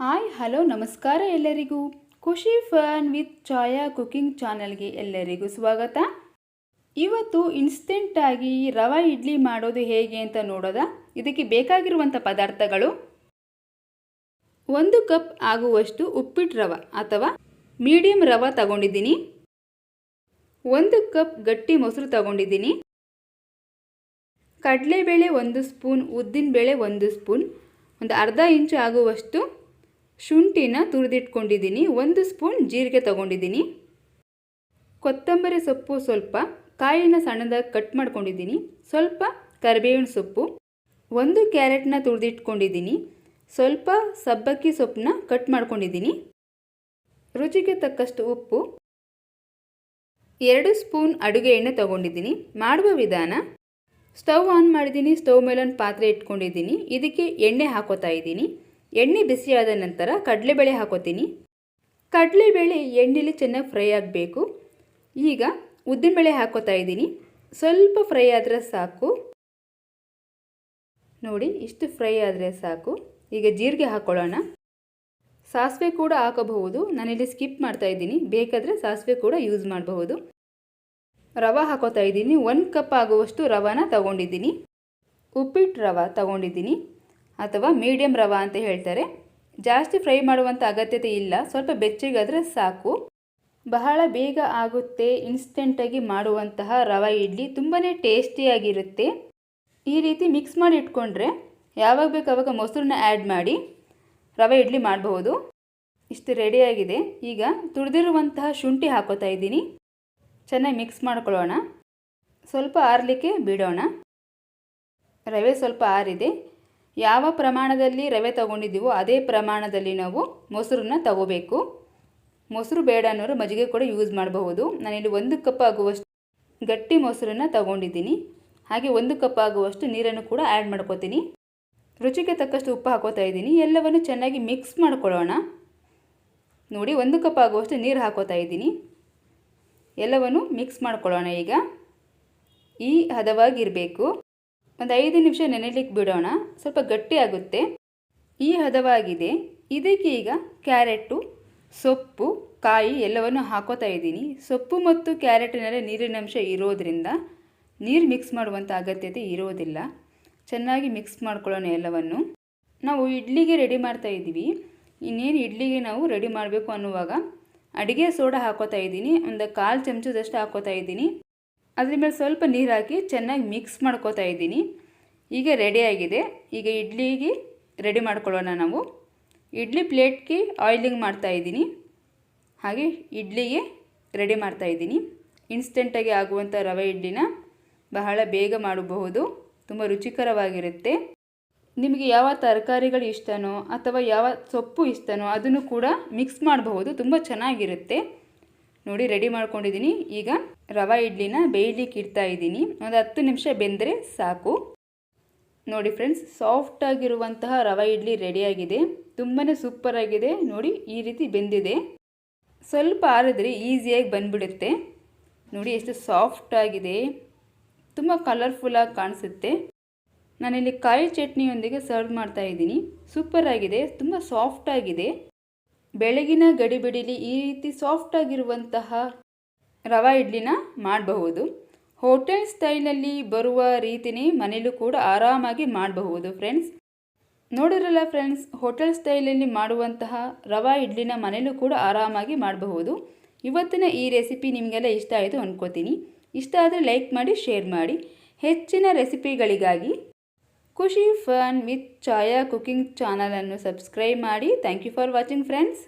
Hi, hello, ನಮಸ್ಕಾರ ಎಲ್ಲರಿಗೂ. ಖುಷಿ ಫನ್ ವಿತ್ ಛಾಯಾ ಕುಕಿಂಗ್ ಚಾನಲ್ಗೆ ಎಲ್ಲರಿಗೂ ಸ್ವಾಗತ. ಇವತ್ತು ಇನ್ಸ್ಟೆಂಟಾಗಿ ರವೆ ಇಡ್ಲಿ ಮಾಡೋದು ಹೇಗೆ ಅಂತ ನೋಡೋದ? ಇದಕ್ಕೆ ಬೇಕಾಗಿರುವಂಥ ಪದಾರ್ಥಗಳು? ಒಂದು ಕಪ್ ಆಗುವಷ್ಟು ಉಪ್ಪಿಟ್ಟು ರವೆ ಅಥವಾ ಮೀಡಿಯಂ ರವೆ ತಗೊಂಡಿದ್ದೀನಿ. ಒಂದು ಕಪ್ ಗಟ್ಟಿ ಮೊಸರು ತಗೊಂಡಿದ್ದೀನಿ. ಕಡಲೆಬೇಳೆ ಒಂದು ಸ್ಪೂನ್, ಉದ್ದಿನಬೇಳೆ ಒಂದು ಸ್ಪೂನ್, ಒಂದು ಅರ್ಧ ಇಂಚು ಆಗುವಷ್ಟು ಶುಂಠಿನ ತುರಿದಿಟ್ಕೊಂಡಿದ್ದೀನಿ. ಒಂದು ಸ್ಪೂನ್ ಜೀರಿಗೆ ತಗೊಂಡಿದ್ದೀನಿ. ಕೊತ್ತಂಬರಿ ಸೊಪ್ಪು ಸ್ವಲ್ಪ, ಕಾಯಿನ ಸಣ್ಣದಾಗಿ ಕಟ್ ಮಾಡ್ಕೊಂಡಿದ್ದೀನಿ. ಸ್ವಲ್ಪ ಕರಿಬೇವಿನ ಸೊಪ್ಪು, ಒಂದು ಕ್ಯಾರೆಟ್ನ ತುರಿದಿಟ್ಕೊಂಡಿದ್ದೀನಿ. ಸ್ವಲ್ಪ ಸಬ್ಬಕ್ಕಿ ಸೊಪ್ಪನ್ನ ಕಟ್ ಮಾಡ್ಕೊಂಡಿದ್ದೀನಿ. ರುಚಿಗೆ ತಕ್ಕಷ್ಟು ಉಪ್ಪು, ಎರಡು ಸ್ಪೂನ್ ಅಡುಗೆ ಎಣ್ಣೆ ತಗೊಂಡಿದ್ದೀನಿ. ಮಾಡುವ ವಿಧಾನ, ಸ್ಟವ್ ಆನ್ ಮಾಡಿದ್ದೀನಿ. ಸ್ಟವ್ ಮೇಲೊಂದು ಪಾತ್ರೆ ಇಟ್ಕೊಂಡಿದ್ದೀನಿ. ಇದಕ್ಕೆ ಎಣ್ಣೆ ಹಾಕೋತಾ ಇದ್ದೀನಿ. ಎಣ್ಣೆ ಬಿಸಿಯಾದ ನಂತರ ಕಡಲೆಬೇಳೆ ಹಾಕೋತೀನಿ. ಕಡಲೆಬೇಳೆ ಎಣ್ಣೆಲಿ ಚೆನ್ನಾಗಿ ಫ್ರೈ ಆಗಬೇಕು. ಈಗ ಉದ್ದಿನಬೇಳೆ ಹಾಕೋತಾ ಇದ್ದೀನಿ. ಸ್ವಲ್ಪ ಫ್ರೈ ಆದರೆ ಸಾಕು. ನೋಡಿ, ಇಷ್ಟು ಫ್ರೈ ಆದರೆ ಸಾಕು. ಈಗ ಜೀರಿಗೆ ಹಾಕ್ಕೊಳ್ಳೋಣ ಸಾಸಿವೆ ಕೂಡ ಹಾಕಬಹುದು. ನಾನಿಲ್ಲಿ ಸ್ಕಿಪ್ ಮಾಡ್ತಾ ಇದ್ದೀನಿ. ಬೇಕಾದರೆ ಸಾಸಿವೆ ಕೂಡ ಯೂಸ್ ಮಾಡಬಹುದು. ರವೆ ಹಾಕೋತಾ ಇದ್ದೀನಿ. ಒಂದು ಕಪ್ ಆಗುವಷ್ಟು ರವಾನ ತಗೊಂಡಿದ್ದೀನಿ. ಉಪ್ಪಿಟ್ಟು ರವೆ ತಗೊಂಡಿದ್ದೀನಿ. ಅಥವಾ ಮೀಡಿಯಂ ರವಾ ಅಂತ ಹೇಳ್ತಾರೆ. ಜಾಸ್ತಿ ಫ್ರೈ ಮಾಡುವಂಥ ಅಗತ್ಯತೆ ಇಲ್ಲ. ಸ್ವಲ್ಪ ಬೆಚ್ಚಗಾದರೆ ಸಾಕು. ಬಹಳ ಬೇಗ ಆಗುತ್ತೆ ಇನ್ಸ್ಟೆಂಟಾಗಿ ಮಾಡುವಂತಹ ರವೆ ಇಡ್ಲಿ. ತುಂಬಾ ಟೇಸ್ಟಿಯಾಗಿರುತ್ತೆ ಈ ರೀತಿ ಮಿಕ್ಸ್ ಮಾಡಿ ಇಟ್ಕೊಂಡ್ರೆ ಯಾವಾಗ ಬೇಕು ಆವಾಗ ಮೊಸರನ್ನ ಆ್ಯಡ್ ಮಾಡಿ ರವೆ ಇಡ್ಲಿ ಮಾಡಬಹುದು. ಇಷ್ಟು ರೆಡಿಯಾಗಿದೆ ಈಗ ತುಳಿದಿರುವಂತಹ ಶುಂಠಿ ಹಾಕೋತಾ ಇದ್ದೀನಿ. ಚೆನ್ನಾಗಿ ಮಿಕ್ಸ್ ಮಾಡ್ಕೊಳ್ಳೋಣ. ಸ್ವಲ್ಪ ಆರಲಿಕ್ಕೆ ಬಿಡೋಣ. ರವೆ ಸ್ವಲ್ಪ ಆರಿದೆ. ಯಾವ ಪ್ರಮಾಣದಲ್ಲಿ ರವೆ ತಗೊಂಡಿದ್ದೀವೋ ಅದೇ ಪ್ರಮಾಣದಲ್ಲಿ ನಾವು ಮೊಸರನ್ನ ತಗೋಬೇಕು. ಮೊಸರು ಬೇಡ ಅನ್ನೋರು ಮಜ್ಜಿಗೆ ಕೂಡ ಯೂಸ್ ಮಾಡಬಹುದು. ನಾನಿಲ್ಲಿ ಒಂದು ಕಪ್ ಆಗುವಷ್ಟು ಗಟ್ಟಿ ಮೊಸರನ್ನ ತಗೊಂಡಿದ್ದೀನಿ. ಹಾಗೆ ಒಂದು ಕಪ್ ಆಗುವಷ್ಟು ನೀರನ್ನು ಕೂಡ ಆ್ಯಡ್ ಮಾಡ್ಕೋತೀನಿ. ರುಚಿಗೆ ತಕ್ಕಷ್ಟು ಉಪ್ಪು ಹಾಕೋತಾ ಇದ್ದೀನಿ. ಎಲ್ಲವನ್ನು ಚೆನ್ನಾಗಿ ಮಿಕ್ಸ್ ಮಾಡ್ಕೊಳ್ಳೋಣ. ನೋಡಿ, ಒಂದು ಕಪ್ ಆಗುವಷ್ಟು ನೀರು ಹಾಕೋತಾ ಇದ್ದೀನಿ. ಎಲ್ಲವನ್ನು ಮಿಕ್ಸ್ ಮಾಡ್ಕೊಳ್ಳೋಣ ಈಗ. ಈ ಹದವಾಗಿರಬೇಕು. ಒಂದು ಐದು ನಿಮಿಷ ನೆನೆಲಿಕ್ಕೆ ಬಿಡೋಣ. ಸ್ವಲ್ಪ ಗಟ್ಟಿ ಆಗುತ್ತೆ. ಈ ಹದವಾಗಿದೆ. ಇದಕ್ಕೆ ಈಗ ಕ್ಯಾರೆಟು, ಸೊಪ್ಪು, ಕಾಯಿ ಎಲ್ಲವನ್ನು ಹಾಕೋತಾ ಇದ್ದೀನಿ. ಸೊಪ್ಪು ಮತ್ತು ಕ್ಯಾರೆಟಿನಲ್ಲಿ ನೀರಿನ ಅಂಶ ಇರೋದ್ರಿಂದ ನೀರು ಮಿಕ್ಸ್ ಮಾಡುವಂಥ ಅಗತ್ಯತೆ ಇರೋದಿಲ್ಲ. ಚೆನ್ನಾಗಿ ಮಿಕ್ಸ್ ಮಾಡ್ಕೊಳ್ಳೋಣ ಎಲ್ಲವನ್ನು. ನಾವು ಇಡ್ಲಿಗೆ ರೆಡಿ ಮಾಡ್ತಾ ಇದ್ದೀವಿ. ಇನ್ನೇನು ಇಡ್ಲಿಗೆ ನಾವು ರೆಡಿ ಮಾಡಬೇಕು ಅನ್ನುವಾಗ ಅಡುಗೆ ಸೋಡಾ ಹಾಕೋತಾ ಇದ್ದೀನಿ. ಒಂದು ಕಾಲು ಚಮಚದಷ್ಟು ಹಾಕೋತಾ ಇದ್ದೀನಿ. ಅದ್ರ ಮೇಲೆ ಸ್ವಲ್ಪ ನೀರು ಹಾಕಿ ಚೆನ್ನಾಗಿ ಮಿಕ್ಸ್ ಮಾಡ್ಕೋತಾ ಇದ್ದೀನಿ. ಈಗ ರೆಡಿಯಾಗಿದೆ ಈಗ ಇಡ್ಲಿಗೆ ರೆಡಿ ಮಾಡ್ಕೊಳ್ಳೋಣ ನಾವು. ಇಡ್ಲಿ ಪ್ಲೇಟ್ಗೆ ಆಯಿಲಿಂಗ್ ಮಾಡ್ತಾ ಇದ್ದೀನಿ. ಹಾಗೆ ಇಡ್ಲಿಗೆ ರೆಡಿ ಮಾಡ್ತಾ ಇದ್ದೀನಿ. ಇನ್ಸ್ಟೆಂಟಾಗಿ ಆಗುವಂಥ ರವೆ ಇಡ್ಲಿನ ಬಹಳ ಬೇಗ ಮಾಡಬಹುದು. ತುಂಬ ರುಚಿಕರವಾಗಿರುತ್ತೆ. ನಿಮಗೆ ಯಾವ ತರಕಾರಿಗಳು ಇಷ್ಟನೋ ಅಥವಾ ಯಾವ ಸೊಪ್ಪು ಇಷ್ಟನೋ ಅದನ್ನು ಕೂಡ ಮಿಕ್ಸ್ ಮಾಡಬಹುದು. ತುಂಬ ಚೆನ್ನಾಗಿರುತ್ತೆ. ನೋಡಿ ರೆಡಿ ಮಾಡ್ಕೊಂಡಿದ್ದೀನಿ. ಈಗ ರವೆ ಇಡ್ಲಿನ ಬೇಯಲಿಕ್ಕೆ ಇಡ್ತಾ ಇದ್ದೀನಿ. ಒಂದು ಹತ್ತು ನಿಮಿಷ ಬೆಂದರೆ ಸಾಕು. ನೋಡಿ ಫ್ರೆಂಡ್ಸ್ ಸಾಫ್ಟಾಗಿರುವಂತಹ ರವೆ ಇಡ್ಲಿ ರೆಡಿಯಾಗಿದೆ ತುಂಬಾ ಸೂಪರಾಗಿದೆ ನೋಡಿ ಈ ರೀತಿ ಬೆಂದಿದೆ. ಸ್ವಲ್ಪ ಆರಿದ್ರೆ ಈಸಿಯಾಗಿ ಬಂದ್ಬಿಡುತ್ತೆ. ನೋಡಿ ಎಷ್ಟು ಸಾಫ್ಟಾಗಿದೆ ತುಂಬ ಕಲರ್ಫುಲ್ಲಾಗಿ ಕಾಣಿಸುತ್ತೆ. ನಾನಿಲ್ಲಿ ಕಾಯಿ ಚಟ್ನಿಯೊಂದಿಗೆ ಸರ್ವ್ ಮಾಡ್ತಾ ಇದ್ದೀನಿ. ಸೂಪರಾಗಿದೆ ತುಂಬ ಸಾಫ್ಟಾಗಿದೆ ಬೆಳಗಿನ ಗಡಿಬಿಡಿಲಿ ಈ ರೀತಿ ಸಾಫ್ಟಾಗಿರುವಂತಹ ರವೆ ಇಡ್ಲಿನ ಮಾಡಬಹುದು. ಹೋಟೆಲ್ ಸ್ಟೈಲಲ್ಲಿ ಬರುವ ರೀತಿನೇ ಮನೇಲೂ ಕೂಡ ಆರಾಮಾಗಿ ಮಾಡಬಹುದು ಫ್ರೆಂಡ್ಸ್. ನೋಡಿರಲ್ಲ ಫ್ರೆಂಡ್ಸ್, ಹೋಟೆಲ್ ಸ್ಟೈಲಲ್ಲಿ ಮಾಡುವಂತಹ ರವೆ ಇಡ್ಲಿನ ಮನೇಲೂ ಕೂಡ ಆರಾಮಾಗಿ ಮಾಡಬಹುದು. ಇವತ್ತಿನ ಈ ರೆಸಿಪಿ ನಿಮಗೆಲ್ಲ ಇಷ್ಟ ಆಯಿತು ಅಂದ್ಕೋತೀನಿ ಇಷ್ಟ ಆದರೆ ಲೈಕ್ ಮಾಡಿ, ಶೇರ್ ಮಾಡಿ. ಹೆಚ್ಚಿನ ರೆಸಿಪಿಗಳಿಗಾಗಿ Khushi fun with Chaya cooking ಚಾನಲನ್ನು ಸಬ್ಸ್ಕ್ರೈಬ್ ಮಾಡಿ. Thank you for watching friends.